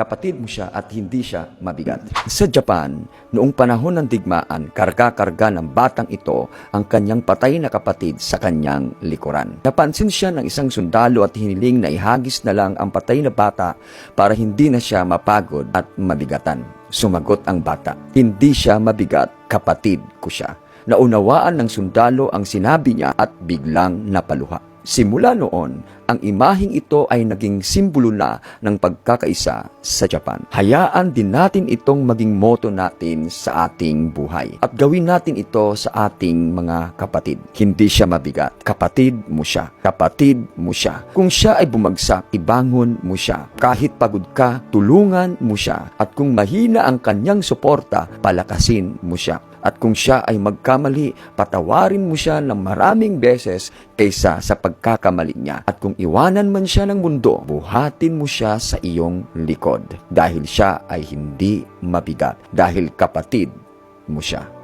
kapatid mo siya at hindi siya mabigat. Sa Japan, noong panahon ng digmaan, karga-karga ng batang ito ang kanyang patay na kapatid sa kanyang likuran. Napansin siya ng isang sundalo at hiniling na ihagis na lang ang patay na bata para hindi na siya mapagod at mabigatan. Sumagot ang bata, hindi siya mabigat, kapatid ko siya. Naunawaan ng sundalo ang sinabi niya at biglang napaluha. Simula noon, ang imaheng ito ay naging simbolo na ng pagkakaisa sa Japan. Hayaan din natin itong maging moto natin sa ating buhay. At gawin natin ito sa ating mga kapatid. Hindi siya mabigat. Kapatid mo siya. Kapatid mo siya. Kung siya ay bumagsak, ibangon mo siya. Kahit pagod ka, tulungan mo siya. At kung mahina ang kanyang suporta, palakasin mo siya. At kung siya ay magkamali, patawarin mo siya ng maraming beses kaysa sa pagkakamali niya. At kung iwanan man siya ng mundo, buhatin mo siya sa iyong likod. Dahil siya ay hindi mabigat. Dahil kapatid mo siya.